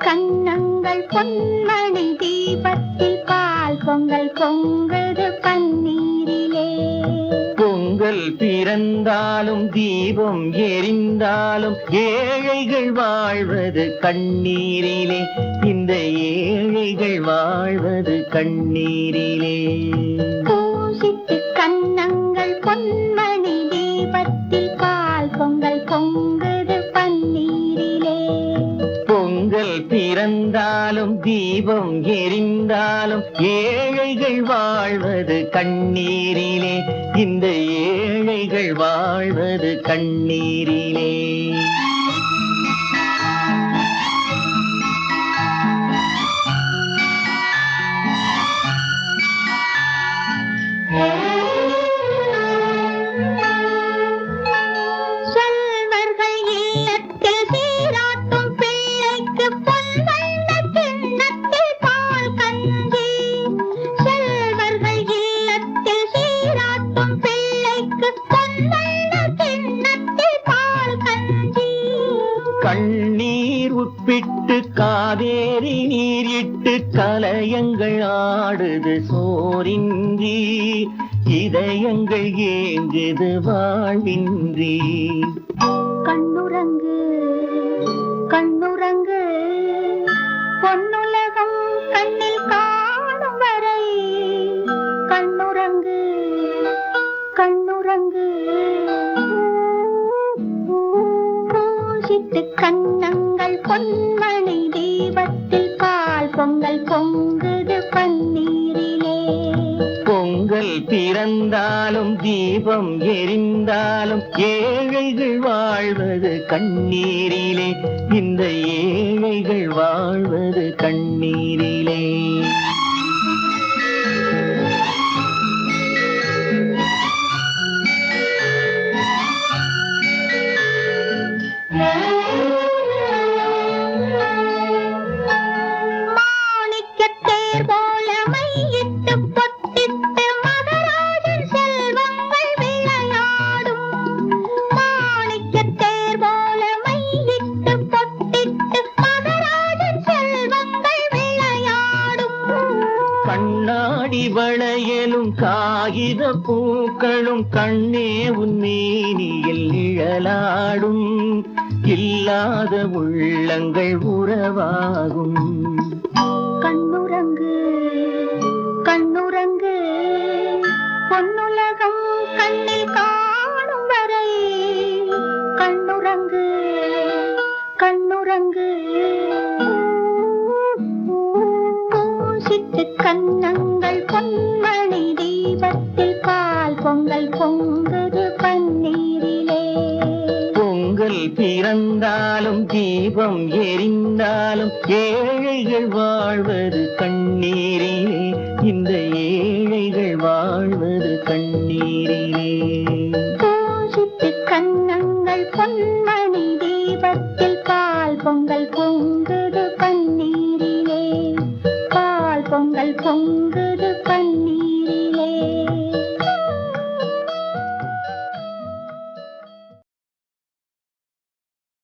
கன்னங்கள் பொன்மணி தீபத்தில் பால் பொங்கல் பொங்குது பன்னீரில் பிறந்தாலும் தீபம் எரிந்தாலும் ஏழைகள் வாழ்வது கண்ணீரிலே. இந்த ஏழைகள் வாழ்வது கண்ணீரிலே. பூசித்து கண்ணங்கள் பொன்மணி தீபத்தில் பால் பொங்கல் பொங்குது பன்னீரிலே. பொங்கல் பிறந்தாலும் தீபம் எரிந்தாலும் ஏழைகள் வாழ்வது கண்ணீரிலே. இந்த ஏழைகள் வாழ்வது கண்ணீரிலே. கூப்பிட்டு காவேரி நீரிட்டு கலையங்கள் ஆடுது சோரின்றி இதயங்கள் ஏங்குது வாழ்வின்றி. கண்ணுரங்கு பொன்மணி தீபத்தில் பால் பொங்கல் பொங்குது பன்னீரிலே. பொங்கல் பிறந்தாலும் தீபம் எரிந்தாலும் ஏழைகள் வாழ்வது கண்ணீரிலே. இந்த ஏழைகள் வாழ்வது கண்ணீரிலே. காகித பூக்களும் கண்ணே உன்மேனியில் நிழலாடும். இல்லாத உள்ளங்கள் உறவாகும். கண்ணுரங்கு கண்ணுரங்கு பொன்னுலகம் கண்ணில் காணும் வரை. கண்ணுரங்கு கண்ணுரங்கு பூசித்து கண்ணங்கள் பொன்மணி பிறந்தாலும் தீபம் எரிந்தாலும் ஏழைகள் வாழ்வது கண்ணீரிலே. இந்த ஏழைகள் வாழ்வது கண்ணீரிலே. கண்ணங்கள் பொன்மணி தீபத்தில் பால் பொங்கல் பொங்கு